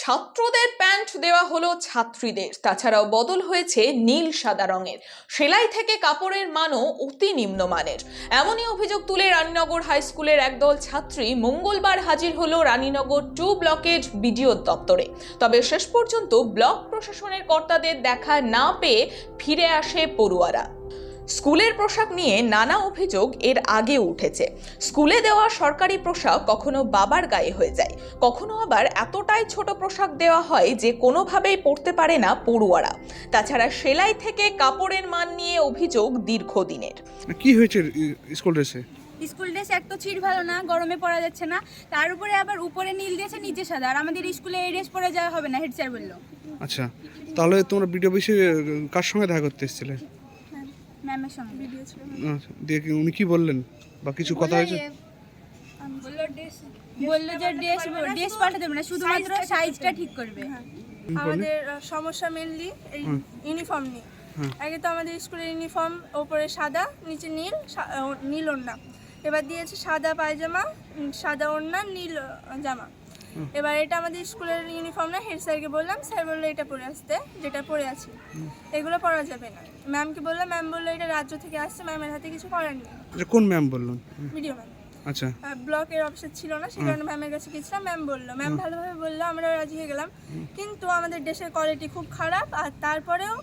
ছাত্রদের প্যান্ট দেওয়া হলো ছাত্রীদের। তাছাড়াও বদল হয়েছে নীল, সাদা রঙের। সেলাই থেকে কাপড়ের মানও অতি নিম্নমানের। এমনই অভিযোগ তুলে রানীনগর হাই স্কুলের একদল ছাত্রী মঙ্গলবার হাজির হলো রানীনগর টু ব্লকের বিডিও দপ্তরে। তবে শেষ পর্যন্ত ব্লক প্রশাসনের কর্তাদের দেখা না পেয়ে ফিরে আসে পড়ুয়ারা। স্কুলের পোশাক নিয়ে নানা অভিযোগ এর আগে উঠেছে। স্কুলে দেওয়া সরকারি পোশাক কখনো বাবার গায়ে হয়ে যায় কখনো আবার এতটাই ছোট পোশাক দেওয়া হয় যে কোনোভাবেই পরতে পারে না পড়ুয়ারা। তাছাড়া সেলাই থেকে কাপড়ের মান নিয়ে অভিযোগ দীর্ঘদিনের। কি হয়েছে স্কুল ড্রেসে? স্কুল ড্রেস এক তো চির ভালো না গরমে পরা যাচ্ছে না। তার উপরে আবার উপরে নীল দিয়েছে নিচে সাদা। আর আমাদের স্কুলে এই ড্রেস পরে যাওয়া হবে না হেড স্যার বলল। আচ্ছা তাহলে তোমরা ভিডিও অফিসে কার সঙ্গে দেখা করতে এসেছিলে? ম্যামের সঙ্গে। ভিডিও ছিল। আচ্ছা, দিয়ে কি উনি কি বললেন? বা কিছু কথা হয়েছে? বলল ড্রেস বলল যে ড্রেস ড্রেস পাল্টে দেবে না শুধুমাত্র সাইজটা ঠিক করবে। আমাদের সমস্যা মেনলি এই ইউনিফর্ম নিয়ে। আগে তো আমাদের স্কুলের ইউনিফর্ম ওপরে সাদা নিচে নীল নীল ওড়না। এবার দিয়েছে সাদা পায়জামা সাদা ওড়না নীল জামা। এবার এটা আমাদের স্কুলের ইউনিফর্ম না হেড স্যারকে বললাম স্যার বলল এটা পরে আসতে যেটা পরে আছে। এগুলো পরা যাবে না। ম্যামকে বললাম ম্যাম বলল এটা রাজ্য থেকে আসছে ম্যামের হাতে কিছু করার নেই। আচ্ছা, কোন ম্যাম বললেন ভিডিও ম্যাম। আচ্ছা। ব্লকের অফিসে ছিল না সেই কারণে ম্যামের কাছে গেছিলাম ম্যাম বলল। ম্যাম ভালোভাবে বলল আমরা রাজি হয়ে গেলাম। কিন্তু আমাদের ড্রেসের কোয়ালিটি খুব খারাপ আর তারপরেও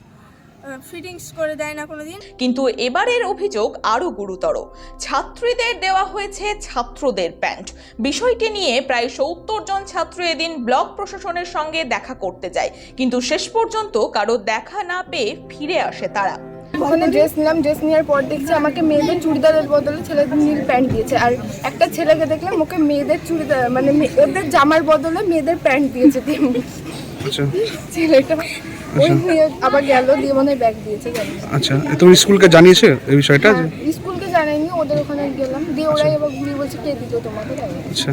ফিটিংস করে দেয় না কোনোদিন। কিন্তু এবারের অভিযোগ আরও গুরুতর। ছাত্রীদের দেওয়া হয়েছে ছাত্রদের প্যান্ট। বিষয়টি নিয়ে প্রায় সত্তর জন ছাত্র এদিন ব্লক প্রশাসনের সঙ্গে দেখা করতে যায়। কিন্তু শেষ পর্যন্ত কারও দেখা না পেয়ে ফিরে আসে তারা। ওখানে ড্রেস নিলাম ড্রেস নেওয়ার পর দেখছি আমাকে মেয়েদের চুড়িদারের বদলে ছেলেদের নীল প্যান্ট দিয়েছে। আর একটা ছেলেকে দেখলাম ওকে মেয়েদের চুড়িদার মানে ওদের জামার বদলে মেয়েদের প্যান্ট দিয়েছে। দিয়ে আচ্ছা। ছেলেটা ওই নিয়ে আবার গেল দিয়ে মনে ব্যাগ দিয়েছে আচ্ছা স্কুলকে জানিয়েছে এই বিষয়টা? স্কুলকে জানাইনি ওদের ওখানে গেলাম দিয়ে ওরাই এবার ঘুরিয়ে বলছে কে দিত তোমাকে আচ্ছা।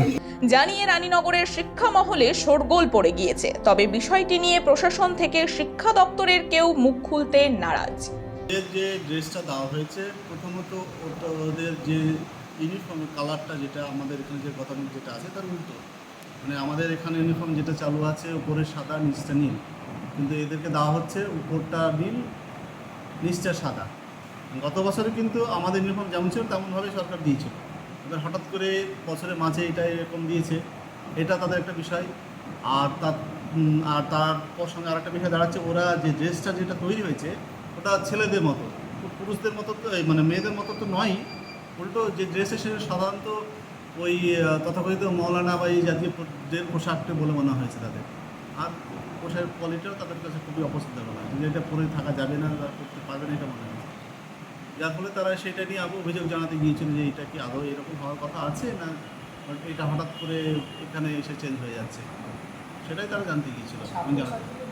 জানিয়ে রানীনগরের শিক্ষা মহলে শোরগোল পড়ে গিয়েছে তবে বিষয়টি নিয়ে প্রশাসন থেকে শিক্ষা দপ্তরের কেউ মুখ খুলতে নারাজ। এর যে ড্রেসটা দেওয়া হয়েছে প্রথমত ওটা ওদের যে ইউনিফর্ম কালারটা যেটা আমাদের এখানে যে গতানুগ যেটা আছে তার উল্টো। মানে আমাদের এখানে ইউনিফর্ম যেটা চালু আছে উপরে সাদা নিচটা নীল। কিন্তু এদেরকে দেওয়া হচ্ছে উপরটা নীল, নিচটা সাদা। গত বছরে কিন্তু আমাদের ইউনিফর্ম যেমন ছিল, তেমনভাবে সরকার দিয়েছিল। এবার হঠাৎ করে বছরের মাঝে এটা এরকম দিয়েছে, এটা তাদের একটা বিষয়। আর তার আর তারপর সঙ্গে আরেকটা বিষয় দাঁড়াচ্ছে, ওরা যে ড্রেসটা যেটা তৈরি হয়েছে, ওটা ছেলেদের মতো। পুরুষদের মতো তো মানে মেয়েদের মতো তো নয়, উল্টো যে ড্রেসে সে সাধারণত ওই তথাকথিত মৌলানা বা এই জাতীয় পোশাকটা বলে মনে হয়েছে তাদের। আর পোশাকের কোয়ালিটিও তাদের কাছে খুবই অপছন্দ করা যে এটা পরে থাকা যাবে না বা করতে পারবে না এটা মনে হয় যার ফলে তারা সেটা নিয়ে আবার অভিযোগ জানাতে গিয়েছিল যে এটা কি আদৌ এরকম হওয়ার কথা আছে না এটা হঠাৎ করে এখানে এসে চেঞ্জ হয়ে যাচ্ছে। সেটাই তারা জানতে গিয়েছিল। জানাতে